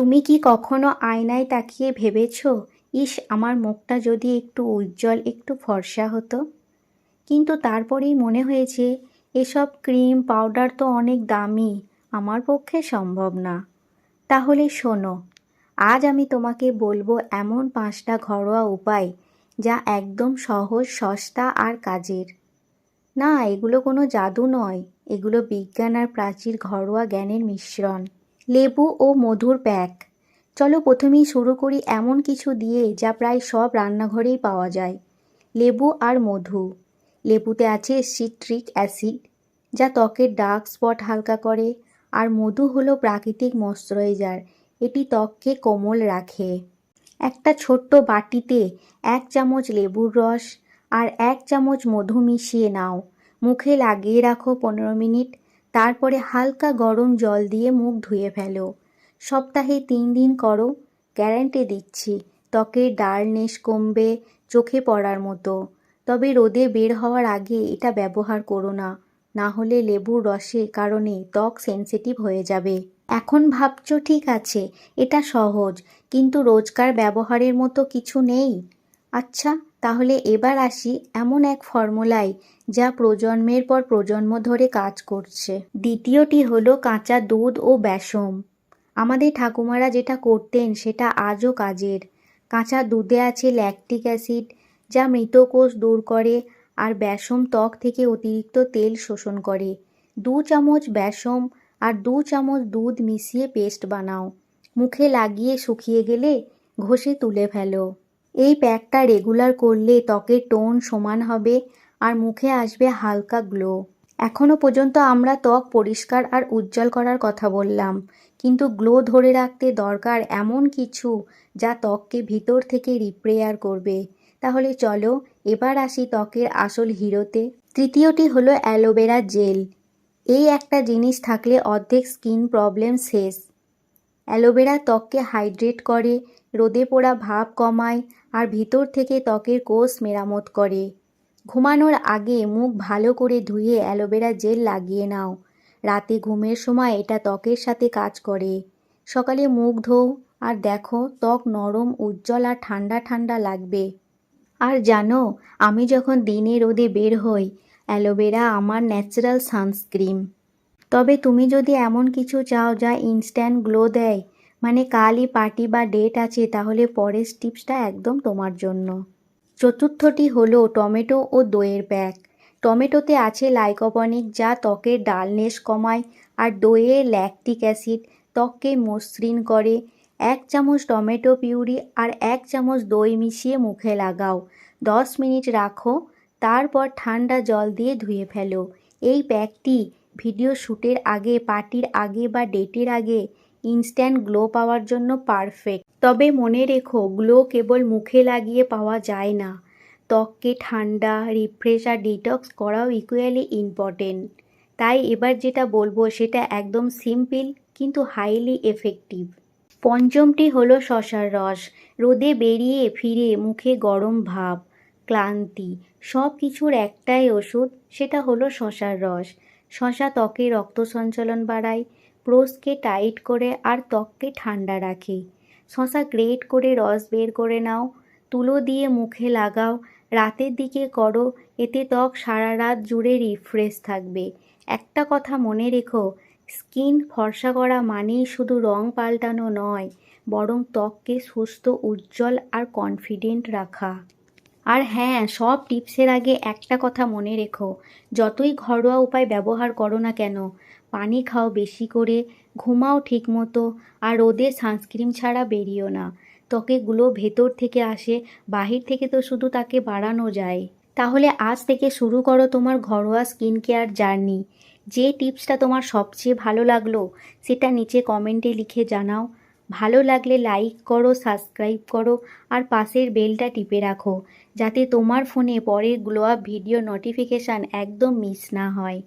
তুমি কি কখনো আয়নায় তাকিয়ে ভেবেছ, ইস, আমার মুখটা যদি একটু উজ্জ্বল, একটু ফর্সা হতো কিন্তু তারপরেই মনে হয়েছে, এসব ক্রিম, পাউডার তো অনেক দামি, আমার পক্ষে সম্ভব না তাহলে শোনো, আজ আমি তোমাকে বলব এমন পাঁচটা ঘরোয়া উপায় যা একদম সহজ, সস্তা আর কাজের। না, এগুলো কোনো জাদু নয়, এগুলো বিজ্ঞান আর প্রাচীর ঘরোয়া জ্ঞানের মিশ্রণ। লেবু ও মধুর প্যাক। চলো প্রথমেই শুরু করি এমন কিছু দিয়ে যা প্রায় সব রান্নাঘরেই পাওয়া যায়। লেবু আর মধু। লেবুতে আছে সিট্রিক অ্যাসিড, যা ত্বকের ডার্ক স্পট হালকা করে, আর মধু হলো প্রাকৃতিক ময়শ্চারাইজার। এটি ত্বককে কোমল রাখে। একটা ছোট্ট বাটিতে এক চামচ লেবুর রস আর এক চামচ মধু মিশিয়ে নাও। মুখে লাগিয়ে রাখো পনেরো মিনিট। তারপরে হালকা গরম জল দিয়ে মুখ ধুয়ে ফেলো। সপ্তাহে তিন দিন করো, গ্যারান্টি দিচ্ছি, ত্বকের ডালনেস কমবে চোখে পড়ার মতো। তবে রোদে বের হওয়ার আগে এটা ব্যবহার করো না না হলে লেবুর রসের কারণে ত্বক সেনসিটিভ হয়ে যাবে। এখন ভাবছ, ঠিক আছে, এটা সহজ, কিন্তু রোজকার ব্যবহারের মতো কিছু নেই? আচ্ছা তাহলে এবার আসি এমন এক ফর্মুলায় যা প্রজন্মের পর প্রজন্ম ধরে কাজ করছে। দ্বিতীয়টি হলো কাঁচা দুধ ও বেসম আমাদের ঠাকুমারা যেটা করতেন সেটা আজও কাজের। কাঁচা দুধে আছে ল্যাকটিক অ্যাসিড যা মৃতকোষ দূর করে আর বেসম ত্বক থেকে অতিরিক্ত তেল শোষণ করে। দু চামচ বেসম আর দু চামচ দুধ মিশিয়ে পেস্ট বানাও। মুখে লাগিয়ে শুকিয়ে গেলে ঘষে তুলে ফেলো। এই প্যাকটা রেগুলার করলে ত্বকের টোন সমান হবে আর মুখে আসবে হালকা গ্লো এখনও পর্যন্ত আমরা ত্বক পরিষ্কার আর উজ্জ্বল করার কথা বললাম, কিন্তু গ্লো ধরে রাখতে দরকার এমন কিছু যা ত্বককে ভিতর থেকে রিপ্রেয়ার করবে। তাহলে চলো এবার আসি ত্বকের আসল হিরোতে। তৃতীয়টি হলো অ্যালোভেরা জেল এই একটা জিনিস থাকলে অর্ধেক স্কিন প্রবলেম শেষ। অ্যালোভেরা ত্বককে হাইড্রেট করে, রোদে পোড়া ভাব কমায় আর ভিতর থেকে ত্বকের কোষ মেরামত করে। ঘুমানোর আগে মুখ ভালো করে ধুয়ে অ্যালোভেরা জেল লাগিয়ে নাও। রাতে ঘুমের সময় এটা ত্বকের সাথে কাজ করে। সকালে মুখ ধোও আর দেখো ত্বক নরম, উজ্জ্বল আর ঠান্ডা ঠান্ডা লাগবে। আর জানো, আমি যখন দিনে রোদে বের হই, অ্যালোভেরা আমার ন্যাচারাল সানস্ক্রিন। তবে তুমি যদি এমন কিছু চাও যা ইনস্ট্যান্ট গ্লো দেয় মানে কালই পার্টি বা ডেট আছে, তাহলে পরের টিপসটা একদম তোমার জন্য। চতুর্থটি হলো টমেটো ও দইয়ের প্যাক টমেটোতে আছে লাইকোপনিক যা ত্বকের ডালনেস কমায়, আর দইয়ে ল্যাকটিক অ্যাসিড ত্বককে মসৃণ করে। এক চামচ টমেটো পিউরি আর এক চামচ দই মিশিয়ে মুখে লাগাও। দশ মিনিট রাখো, তারপর ঠান্ডা জল দিয়ে ধুয়ে ফেলো। এই প্যাকটি ভিডিও শ্যুটের আগে, পার্টির আগে বা ডেটের আগে ইনস্ট্যান্ট গ্লো পাওয়ার জন্য পারফেক্ট। তবে মনে রেখো, গ্লো কেবল মুখে লাগিয়ে পাওয়া যায় না। ত্বককে ঠান্ডা, রিফ্রেশ আর ডিটক্স করাও ইকুয়ালি ইম্পর্টেন্ট তাই এবার যেটা বলব, সেটা একদম সিম্পল কিন্তু হাইলি এফেক্টিভ পঞ্চমটি হলো শশার রস। রোদে বেরিয়ে ফিরে মুখে গরম ভাব, ক্লান্তি সব কিছুর একটাই ওষুধ, সেটা হলো শশার রস। শশা ত্বকে রক্ত সঞ্চালন বাড়ায় প্রোসকে টাইট করে আর ত্বককে ঠান্ডা রাখে। শশা গ্রেট করে রস বের করে নাও, তুলো দিয়ে মুখে লাগাও, রাতের দিকে করো, এতে ত্বক সারা রাত জুড়ে রিফ্রেশ থাকবে। একটা কথা মনে রেখো, স্কিন ফর্সা করা মানেই শুধু রং পাল্টানো নয়, বরং ত্বককে সুস্থ, উজ্জ্বল আর কনফিডেন্ট রাখা। আর হ্যাঁ সব টিপসের আগে একটা কথা মনে রেখো। যতই ঘরোয়া উপায় ব্যবহার করো না কেন, পানি খাও বেশি করে, ঘুমাও ঠিক মতো আর রোদে সানস্ক্রিন ছাড়া বেরিও না। ত্বকেগুলো ভেতর থেকে আসে, বাহির থেকে তো শুধু তাকে বাড়ানো যায়। তাহলে আজ থেকে শুরু করো তোমার ঘরোয়া স্কিন কেয়ার জার্নি। যে টিপসটা তোমার সবচেয়ে ভালো লাগল, সেটা নিচে কমেন্টে লিখে জানাও। ভালো লাগলে লাইক করো সাবস্ক্রাইব করো, আর পাশের বেলটা টিপে রাখো, যাতে তোমার ফোনে পরের গ্লো আপ ভিডিও নোটিফিকেশান একদম মিস না হয়।